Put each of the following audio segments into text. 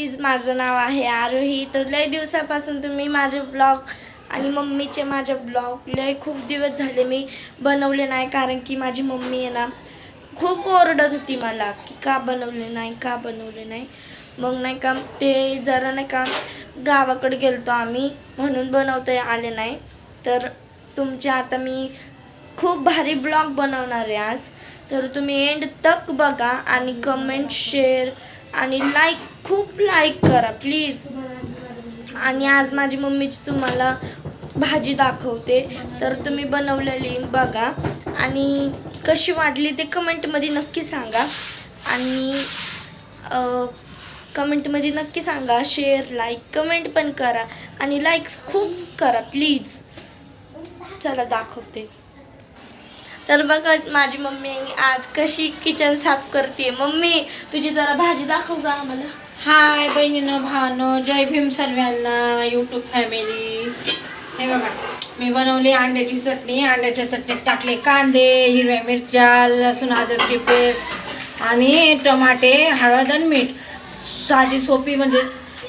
Please माझं नाव आहे आरोही. तर लय दिवसापासून तुम्ही माझे ब्लॉग आणि मम्मीचे माझे ब्लॉग लय खूप दिवस झाले मी बनवले नाही कारण की माझी मम्मी आहे ना खूप ओरडत होती मला की का बनवले नाही का बनवले नाही. मग नाही का ते जरा नाही का गावाकडे गेलतो आम्ही म्हणून बनवता आले नाही. तर तुमचे आता मी खूप भारी ब्लॉग बनवणार आहे आज. तर तुम्ही एंड तक बघा आणि कमेंट शेअर आणि लाईक खूप लाईक करा प्लीज आणि आज माझी मम्मीची तुम्हाला भाजी दाखवते. तर तुम्ही बनवलेली बघा. आणि कशी वाटली ते कमेंटमध्ये नक्की सांगा. आणि कमेंटमध्ये नक्की सांगा. शेअर लाईक कमेंट पण करा. आणि लाईक्स खूप करा प्लीज चला दाखवते. तर बघा माझी मम्मी आज कशी किचन साफ करते. मम्मी तुझी जरा भाजी दाखव का आम्हाला. हाय बहिणीनं भावानं जय भीम सर्वांना यूट्यूब फॅमिली हे बघा मी बनवली अंड्याची चटणी. अंड्याच्या चटणीत टाकले कांदे हिरव्या मिरच्या लसूण अद्रकची पेस्ट आणि टमाटे हळद आणि मीठ. साधी सोपी म्हणजे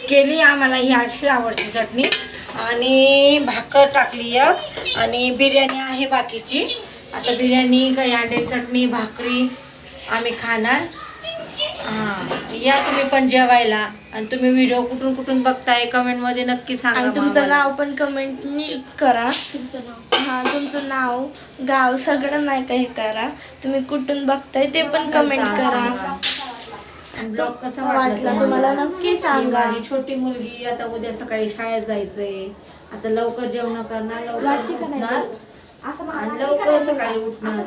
केली आम्हाला ही अशी आवडती चटणी. आणि भाकर टाकली एक. आणि बिर्याणी आहे बाकीची. आता बिर्याणी काही अंड्याची चटणी भाकरी आम्ही खाणार. हां या तुम्ही पण जेवायला आणि तुम्ही व्हिडिओ कुठून कुठून बघताय कमेंटमध्ये नक्की सांगा आणि तुमचं आम्हाला. नाव पण कमेंट करा. हा तुमचं नाव गाव सगळं नाही का हे करा. तुम्ही कुठून बघताय ते पण कमेंट सांगा. करा. आणि ब्लॉग कसा वाटला वाटला तुम्हाला? नक्की ही सांगा. माझी छोटी मुलगी आता उद्या सकाळी शाळेत जायचंय. आता लवकर जेवण करणार लवकर उठणार आणि लवकर सकाळी उठणार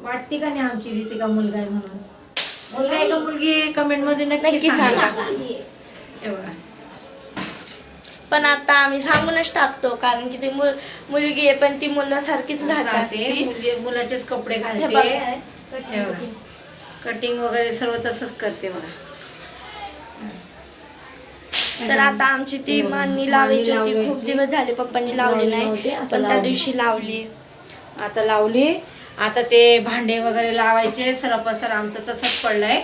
वाटते का नाही आमची रीती का मुलगा आहे म्हणून? मुलगा आहे का मुलगी कमेंटमध्ये नक्की नक्की सांगा. सांगा. हे बघा. पण आता आम्ही सांगूनच टाकतो कारण की ती मुल मुलगी आहे पण ती मुलासारखीच राहत राहते असते. मुलगी मुलाचेच कपडे हे घालते. बघा. हे बघा कटिंग वगैरे सर्व तसंच करते बघा. तर आता आमची ती मांडणी लावायची होती. खूप. दिवस झाले पप्पांनी लावली नाही पण त्या. दिवशी लावली. आता लावली. आता ते भांडे वगैरे लावायचे. सर्व पसार आमचा तसंच पडलाय.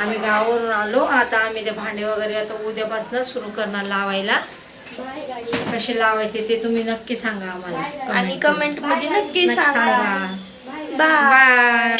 आम्ही गावावरून आलो. आता आम्ही ते भांडे वगैरे आता उद्यापासून सुरू करणार लावायला. कसे लावायचे ते तुम्ही नक्की सांगा आम्हाला. आणि कमेंटमध्ये नक्की सांगा. बाय